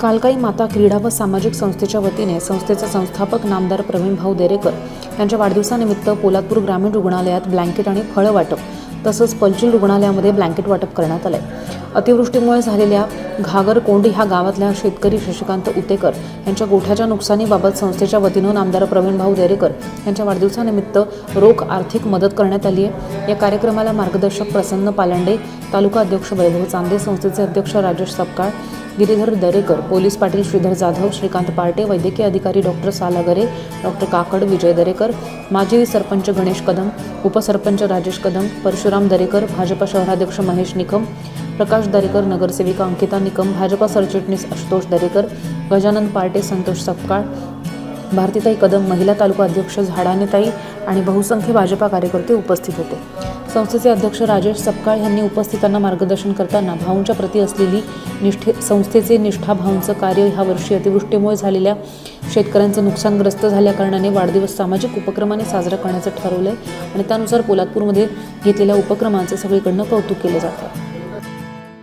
कालकाई माता क्रीडा व सामाजिक संस्थेच्या वतीने संस्थेचे संस्थापक नामदार प्रवीण भाऊ देरेकर यांच्या वाढदिवसानिमित्त पोलादपूर ग्रामीण रुग्णालयात ब्लँकेट आणि फळं वाटप. तसंच पलचूल रुग्णालयामध्ये ब्लँकेट वाटप करण्यात आलंय. अतिवृष्टीमुळे झालेल्या घागर कोंडी ह्या गावातल्या शेतकरी शशिकांत उतेकर यांच्या गोठ्याच्या नुकसानीबाबत संस्थेच्या वतीनं आमदार प्रवीण भाऊ देरेकर यांच्या वाढदिवसानिमित्त रोख आर्थिक मदत करण्यात आली आहे. या कार्यक्रमाला मार्गदर्शक प्रसन्न पालंडे तालुका अध्यक्ष वैभव चांदे संस्थेचे अध्यक्ष राजेश सपकाळ गिरीधर दरेकर पोलीस पाटील श्रीधर जाधव श्रीकांत पार्टे वैद्यकीय अधिकारी डॉक्टर सालागरे डॉक्टर काकड विजय दरेकर माजी सरपंच गणेश कदम उपसरपंच राजेश कदम परशुराम दरेकर भाजपा शहराध्यक्ष महेश निकम प्रकाश दरेकर नगरसेविका अंकिता निकम भाजपा सरचिटणीस आशुतोष दरेकर गजानन पार्टे संतोष सपकाळ भारतीताई कदम महिला तालुका अध्यक्ष झाडानेताई आणि बहुसंख्य भाजपा कार्यकर्ते उपस्थित होते. संस्थेचे अध्यक्ष राजेश सपकाळ यांनी उपस्थितांना मार्गदर्शन करताना भाऊंच्या प्रती असलेली निष्ठे संस्थेचे निष्ठा भाऊंचं कार्य ह्या वर्षी अतिवृष्टीमुळे झालेल्या शेतकऱ्यांचं नुकसानग्रस्त झाल्याकारणाने वाढदिवस सामाजिक उपक्रमाने साजरा करण्याचं ठरवलं आहे आणि त्यानुसार पोलादपूरमध्ये घेतलेल्या उपक्रमांचं सगळीकडनं कौतुक केलं जातं.